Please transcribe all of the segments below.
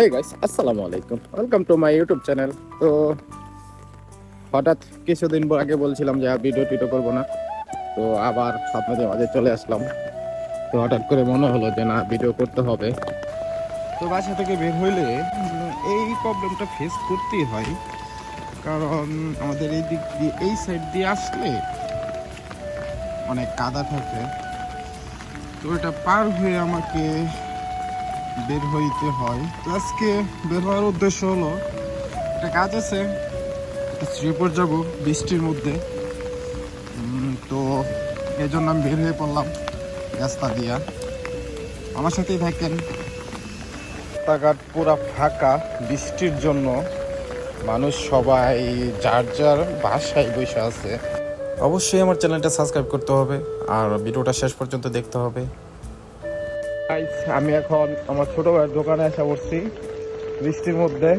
হে guys আসসালামু আলাইকুম welcome to my YouTube channel তো হঠাৎ কিছুদিন আগে বলছিলাম যে আর ভিডিও টিডিও করব না। তো আবার আপনাদের মাঝে চলে আসলাম। তো হঠাৎ করে মনে হলো যে না ভিডিও করতে হবে। তো বাসা থেকে বের হইলে এই প্রবলেমটা ফেস করতেই হয়। কারণ আমাদের এই দিক দিয়ে, এই সাইড দিয়ে আসলে অনেক কাদা থাকে। তো এটা পার হয়ে আমাকে বের হইতে হয়। তো আজকে বের হওয়ার উদ্দেশ্য হলো, একটা কাজ আছে, একটা শ্রীপুর যাব বৃষ্টির মধ্যে। তো এই জন্য আমি বের হয়ে পড়লাম রাস্তা দিয়া। আমার সাথেই থাকেন। রাস্তাঘাট পুরা ফাঁকা, বৃষ্টির জন্য মানুষ সবাই যার যার বাসায় বসে আছে। অবশ্যই আমার চ্যানেলটা সাবস্ক্রাইব করতে হবে, আর ভিডিওটা শেষ পর্যন্ত দেখতে হবে। আমি এখন আমার ছোট ভাইয়ের দোকানে এসে পড়ছি। বৃষ্টির মধ্যে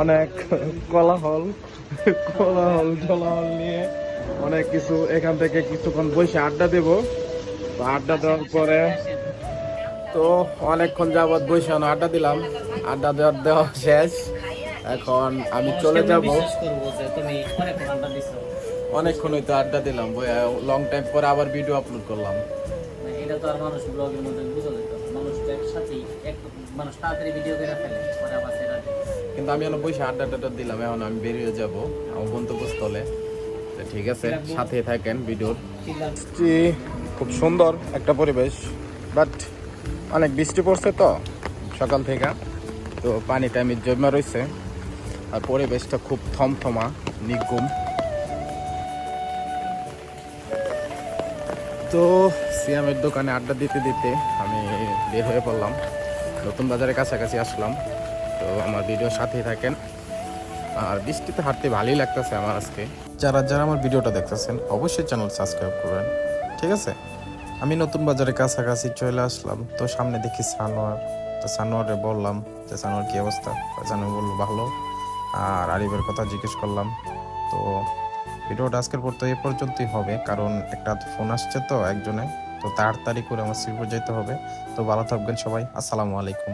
অনেক কলাহল কলাহল টোলাহল নিয়ে অনেক কিছু এখান থেকে কিছুক্ষণ বসে আড্ডা দেব। তো আড্ডা দেওয়ার পরে তো অনেকক্ষণ যাবৎ বসে আড্ডা দিলাম। আড্ডা দেওয়ার দেওয়া শেষ। এখন আমি চলে যাব। অনেকক্ষণ হয়তো আড্ডা দিলাম। লং টাইম পরে আবার ভিডিও আপলোড করলাম। এটা তো আর মানুষ ব্লগের মধ্যে বুঝা যেত মানুষ তো একসাথেই এক মানুষ তাড়াতাড়ি ভিডিও করে ফেলে পরে আবার সেটা কিন্তু আমি এখন বসে আড্ডা টাড্ডা দিলাম এখন আমি বেরিয়ে যাব আমার গন্তব্যস্থলে। তো ঠিক আছে সাথে থাকেন ভিডিওর। খুব সুন্দর একটা পরিবেশ বাট অনেক বৃষ্টি পড়ছে তো সকাল থেকে তো পানিটা আমি জমা রয়েছে। আর পরিবেশটা খুব থমথমা নিগুম তো সিয়ামের দোকানে আড্ডা দিতে দিতে আমি বের হয়ে পড়লাম। নতুন বাজারের কাছাকাছি আসলাম। তো আমার ভিডিও সাথেই থাকেন। আর বৃষ্টিতে হাঁটতে ভালোই লাগতেছে আমার আজকে। যারা যারা আমার ভিডিওটা দেখতেছেন, অবশ্যই চ্যানেল সাবস্ক্রাইব করবেন। ঠিক আছে? আমি নতুন বাজারের কাছাকাছি চলে আসলাম। তো সামনে দেখি সানোয়ার। তো সানোয়ারে বললাম যে, সানোয়ার কী অবস্থা? সানোয়ার বলল, ভালো। আর আরিফের কথা জিজ্ঞেস করলাম। তো ভিডিওটা আজকের পর তো এ পর্যন্তই হবে, কারণ একটা ফোন আসছে তো একজনে তো তাড়াতাড়ি করে আমার শ্রীপুর যেতে হবে। তো ভালো থাকবেন সবাই, আসসালামু আলাইকুম।